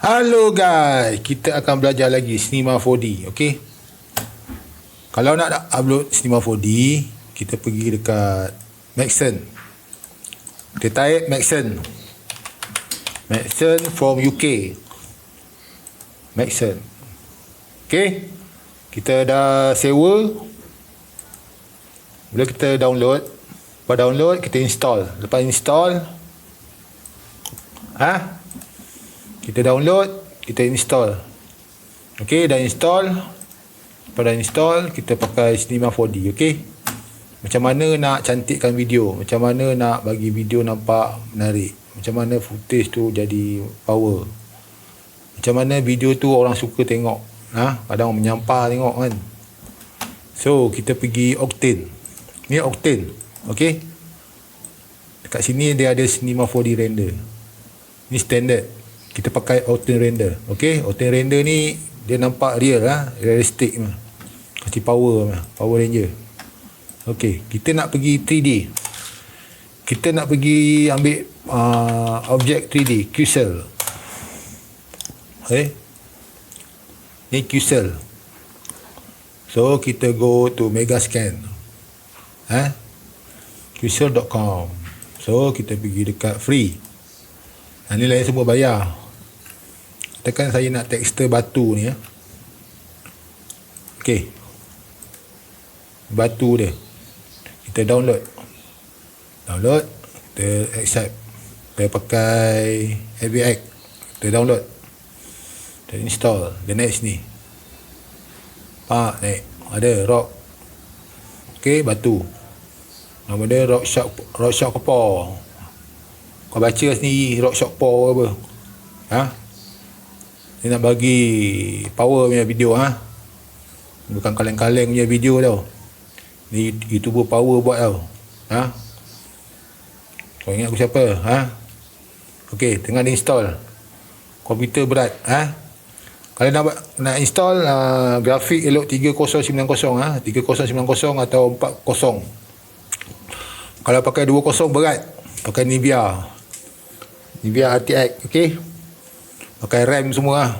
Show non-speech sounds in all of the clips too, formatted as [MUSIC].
Hello guys, kita akan belajar lagi Cinema 4D, okey? Kalau nak upload Cinema 4D, kita pergi dekat Maxon. Kita type Maxon. Maxon from UK. Maxon. Okey? Kita dah sewa. Bila kita download, lepas download kita install. Lepas install, ha? Kita download kita install. Ok dah install. Pada install kita pakai Cinema 4D ok? Macam mana nak cantikkan video? Macam mana nak bagi video nampak menarik? Macam mana footage tu jadi power? Macam mana video tu orang suka tengok? Ha? kadang menyampah tengok kan? So kita pergi Octane. Ni Octane ok? Dekat sini dia ada Cinema 4D render. Ni standard kita pakai auto render. Okey auto render ni dia nampak real lah realistic. Mah kasi power power ranger. Okey kita nak pergi 3D kita nak pergi ambil uh, objek 3D QCell. Okey? Ni QCell. So kita go to megascan eh? Qcell.com so kita pergi dekat free. Ha, ni lain semua bayar. Tekan saya nak tekstur batu ni ya. Okey. Batu dia. Kita download. Download. Kita accept. Kita pakai AVX. Kita download. Kita install. The next ni. Pak, naik. Ada rock. Okey, batu. Nama dia rock shock rock shock. Kau baca sendiri rock shock apa. Ha? Dia nak bagi power punya video ha. Bukan kaleng-kaleng punya video tau. Ni YouTuber power buat tau. Ha? Kau ingat aku siapa? Ha? Okey, tengah install. Komputer berat, ha? Kalau nak nak install uh, grafik elok 3090 ha, 3090 atau 40. Kalau pakai 20 berat, pakai Nvidia Nvidia RTX okey pakai RAM semua lah.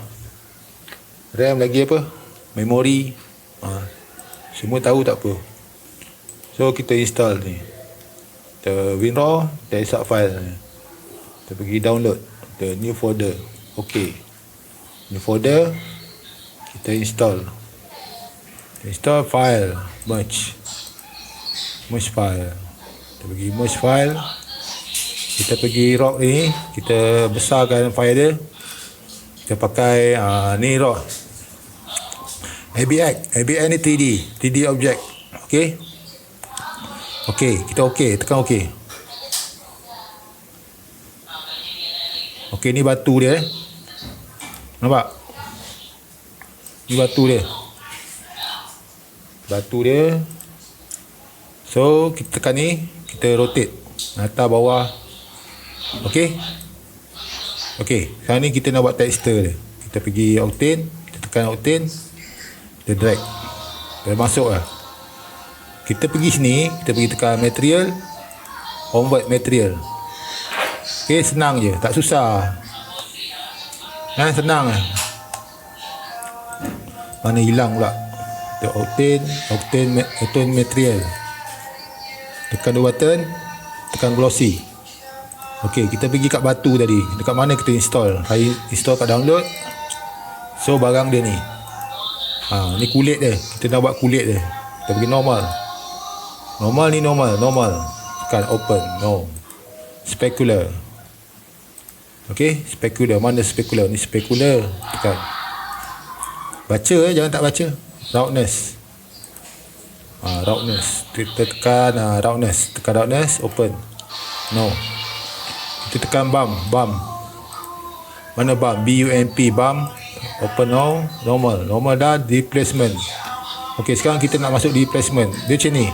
RAM lagi apa? Memori ha. semua tahu tak apa. So kita install ni. Kita WinRAR kita insert file ni. Kita pergi download the new folder. Okey new folder kita install. Install file. Merge. Merge file. Kita pergi merge file. Kita pergi rock ni kita besarkan file dia kita pakai uh, ni rock ABX ABX ni 3D 3D object ok ok kita ok tekan ok ok ni batu dia eh. nampak? Ni batu dia. Batu dia. So kita tekan ni kita rotate. Atas bawah. Okey. Okey, sekarang ni kita nak buat texture dia. Kita pergi Octane, kita tekan Octane, kita drag. Dah masuk lah. Kita pergi sini, kita pergi tekan material, convert material. Okey, senang je, tak susah. Ha, senang lah. Mana hilang pula? Kita Octane, Octane, Octane material. Tekan dua button, tekan glossy. Okey, kita pergi kat batu tadi. Dekat mana kita install? Saya install kat download. So barang dia ni. Ha, ni kulit dia. Kita nak buat kulit dia. Kita pergi normal. Normal ni normal, normal. Tekan open. No. Specular. Okey, specular. Mana specular? Ni specular. Tekan. Baca eh, jangan tak baca. Roughness. Ha, roughness. Kita tekan ha, roughness. Tekan roughness, open. No kita tekan bump bump mana bump B-U-M-P bump open now normal. Normal dah displacement ok sekarang kita nak masuk displacement dia macam ni.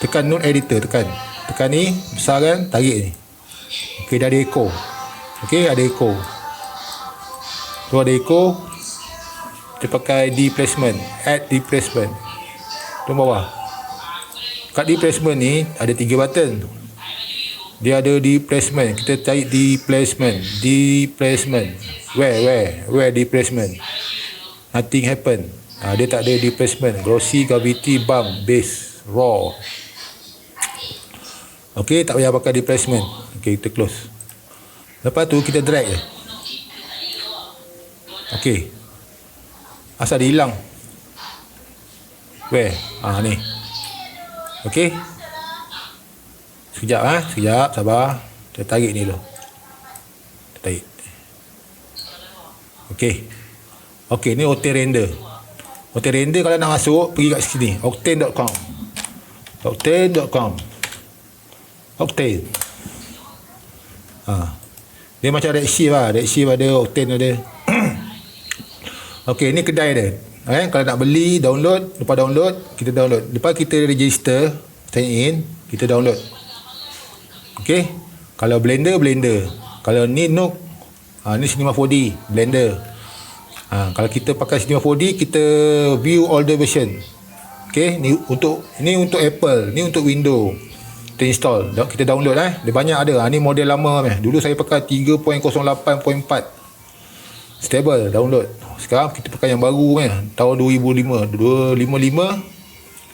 Tekan node editor tekan. Tekan ni besar kan tarik ni. Ok dah ada echo. Ok ada echo. Tu ada echo. Kita pakai displacement add displacement tu bawah. Kat displacement ni ada tiga button Dia ada displacement. Kita cari displacement. Displacement. Where, where? Where displacement? Nothing happen. Ha, dia tak ada displacement. Glossy, gravity, bump, base, raw. Okey, tak payah pakai displacement. Okey, kita close. Lepas tu kita drag je. Okey. Asal dia hilang. Where? Ah ni. Okey. Sekejap ha? sekejap, sabar. Kita tarik ni dulu. Kita tarik. Okey. Okey, ni Octane render. Octane render kalau nak masuk, pergi kat sini. Octane.com. Octane.com. Octane. Ha. Dia macam Shift lah. Shift ada, Octane ada. [CLEARS THROAT] Okey, ni kedai dia. Eh, kalau nak beli, download. Lepas download, kita download. Lepas kita register, sign in, kita download. Okey. Kalau Blender, Blender. Kalau ni Nook, ha, ni Cinema 4D, Blender. Ha, kalau kita pakai Cinema 4D, kita view the version. Okey, ni untuk ni untuk Apple, ni untuk Windows. Kita install, kita download eh. Dia banyak ada. Ha, ni model lama eh. Dulu saya pakai 3.08.4. Stable, download. Sekarang kita pakai yang baru eh. Tahun 2005. 255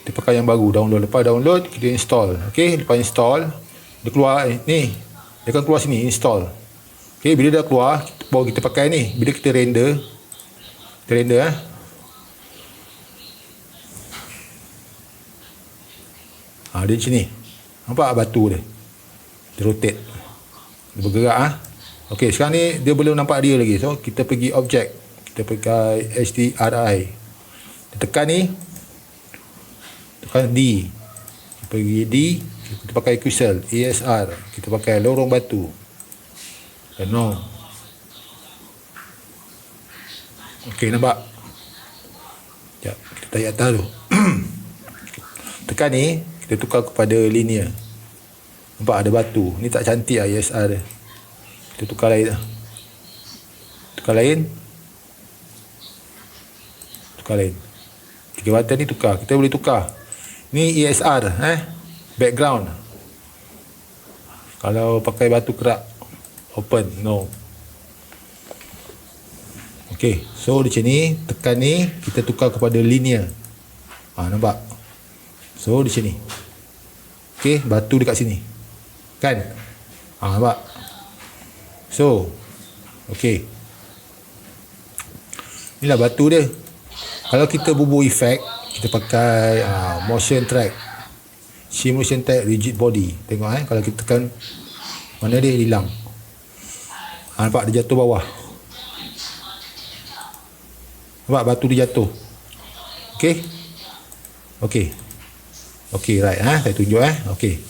kita pakai yang baru. Download. Lepas download, kita install. Okey, lepas install, dia keluar eh, ni. Dia akan keluar sini, install. Okey, bila dah keluar, baru kita pakai ni. Bila kita render, kita render eh. Ha, dia macam ni. Nampak batu dia? Dia rotate. Dia bergerak ah. Ha? Okey, sekarang ni dia belum nampak dia lagi. So, kita pergi object. Kita pakai HDRI. Kita tekan ni. Tekan D. Kita pergi D. Kita pakai QCell. ESR. Kita pakai lorong batu. Dan no. Okey, nampak? Sekejap. Kita tarik atas tu. [CLEARS THROAT] tekan ni kita tukar kepada linear nampak ada batu ni tak cantik lah ESR dia kita tukar lain lah tukar lain tukar lain tiga button ni tukar kita boleh tukar ni ESR eh background kalau pakai batu kerak open no ok so di sini tekan ni kita tukar kepada linear ha, nampak So di sini. Okey, batu dekat sini. Kan? Ha, nampak? So, okey. Inilah batu dia. Kalau kita bubuh efek, kita pakai uh, motion track. Simulation track rigid body. Tengok eh, kalau kita tekan mana dia hilang. Ha, nampak dia jatuh bawah. Nampak batu dia jatuh. Okey. Okey. Okey, right. Ha? Saya tunjuk. Eh? Okey.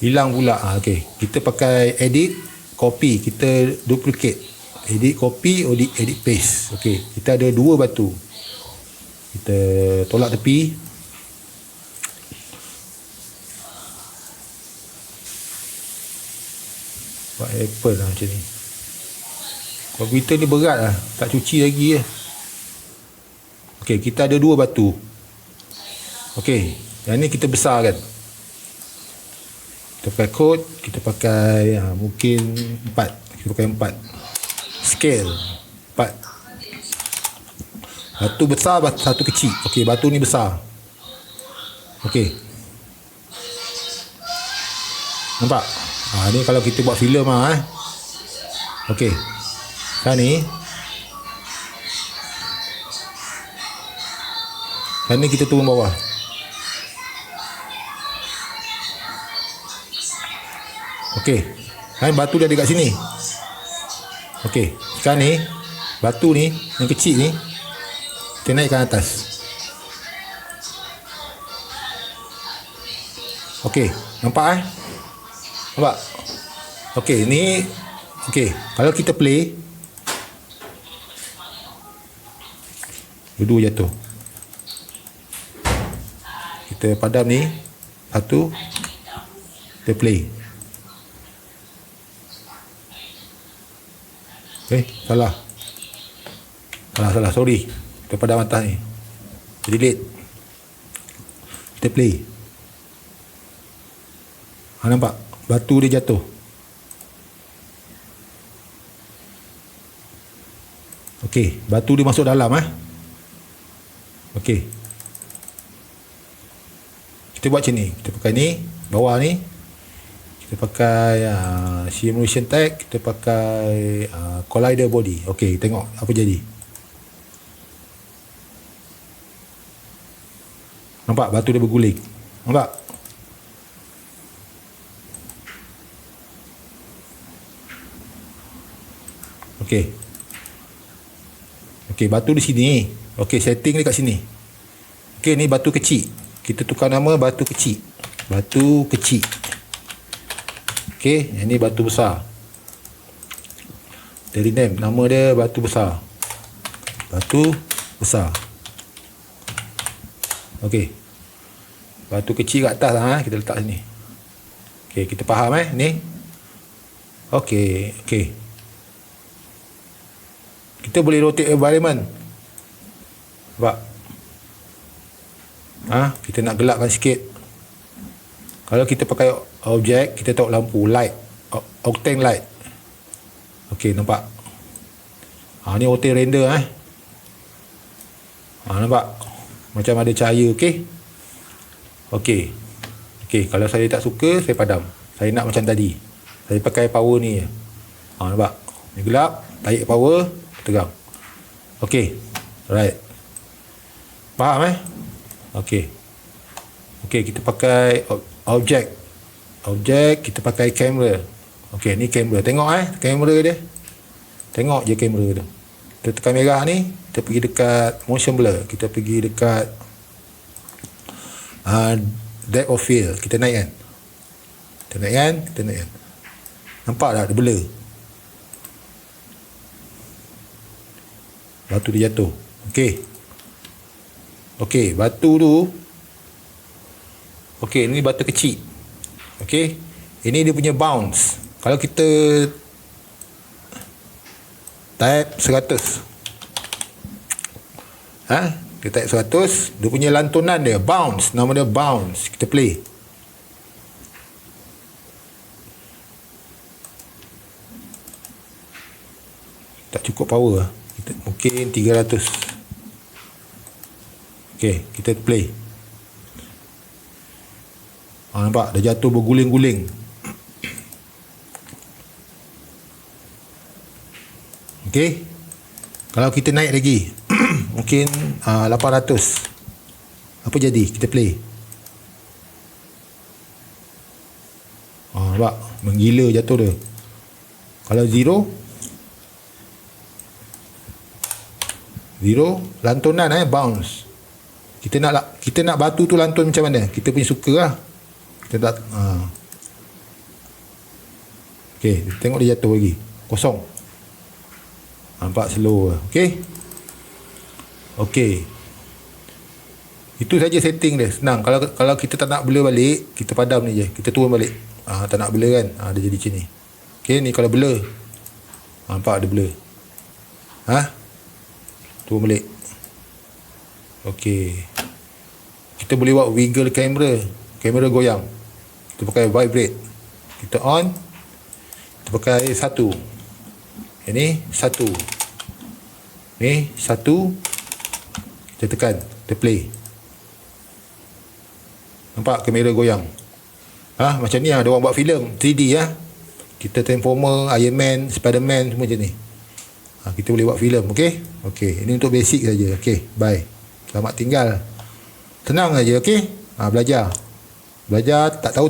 Hilang pula. Ha, Okey. Kita pakai edit, copy. Kita duplicate. Edit, copy, edit, edit, paste. Okey. Kita ada dua batu. Kita tolak tepi. Buat apple lah macam ni. Komputer ni berat lah. Tak cuci lagi ya. Okey, kita ada dua batu. Okey, yang ni kita besar kan kita pakai kod kita pakai ha, mungkin empat kita pakai empat scale empat batu besar satu kecil ok batu ni besar ok nampak ha, ni kalau kita buat filem lah eh. ok sekarang ni sekarang ni kita turun bawah Okey. Kan batu dia ada kat sini. Okey. Sekarang ni batu ni yang kecil ni kita naikkan atas. Okey, nampak eh? Nampak? Okey, ni okey, kalau kita play dua jatuh. Kita padam ni satu kita play. Eh, salah. Salah, salah. Sorry. Kita padam atas ni. Delete. Kita play. Ha, nampak? Batu dia jatuh. Okey, batu dia masuk dalam eh. Okey. Kita buat macam ni. Kita pakai ni, bawah ni. Kita pakai uh, simulation tag, kita pakai uh, collider body. Okey, tengok apa jadi. Nampak batu dia berguling. Nampak? Okey. Okey, batu di sini. Okey, setting dia kat sini. Okey, ni batu kecil. Kita tukar nama batu kecil. Batu kecil. Okey, yang ni batu besar. Dari name, nama dia batu besar. Batu besar. Okey. Batu kecil kat atas lah, eh. kita letak sini. Okey, kita faham eh ni. Okey, okey. Kita boleh rotate environment. Nampak? Ha? Kita nak gelapkan sikit. Kalau kita pakai objek, kita tahu lampu light. Octane light. Okey, nampak? Ha, ni auto render eh. Ha, nampak? Macam ada cahaya, okey? Okey. Okey, kalau saya tak suka, saya padam. Saya nak macam tadi. Saya pakai power ni. Ha, nampak? Ni gelap, tarik power, terang. Okey. Right. Faham eh? Okey. Okey, kita pakai objek. Objek, kita pakai kamera. Okey, ni kamera. Tengok eh, kamera dia. Tengok je kamera dia. Kita tekan merah ni, kita pergi dekat motion blur. Kita pergi dekat uh, depth of field. Kita naik kan? Kita naik kan? Kita naik kan? Nampak tak? Dia blur. Batu dia jatuh. Okey. Okey, batu tu Okey, ni batu kecil. Okey. Ini dia punya bounce. Kalau kita type 100. Ha? Kita type 100, dia punya lantunan dia bounce, nama dia bounce. Kita play. Tak cukup power lah mungkin 300 ok kita play. Ha, nampak? Dah jatuh berguling-guling. Ok kalau kita naik lagi [CLEARS THROAT] mungkin uh, 800 apa jadi? Kita play. Ha, nampak? Menggila jatuh dia. Kalau zero Zero lantunan eh bounce. Kita nak kita nak batu tu lantun macam mana? Kita punya suka lah. Kita tak ha. Okey, tengok dia jatuh lagi. Kosong. Nampak slow lah. Okey. Okey. Itu saja setting dia. Senang. Kalau kalau kita tak nak blur balik, kita padam ni je. Kita turun balik. Ha, tak nak blur kan? Ha, dia jadi macam ni. Okey, ni kalau blur. Nampak ada blur. Ha? Turun balik Okey. Kita boleh buat wiggle kamera. Kamera goyang. Kita pakai vibrate. Kita on. Kita pakai satu. Ini satu. Ni satu. Kita tekan. Kita play. Nampak kamera goyang? Ha, macam ni lah, ada orang buat filem. 3D ya. Kita Transformer, Iron Man, Spider-Man semua macam ni. Ha, kita boleh buat filem, okey? Okey, ini untuk basic saja. Okey, bye. Selamat tinggal. Tenang saja, okey? Ha, belajar. Belajar tak tahu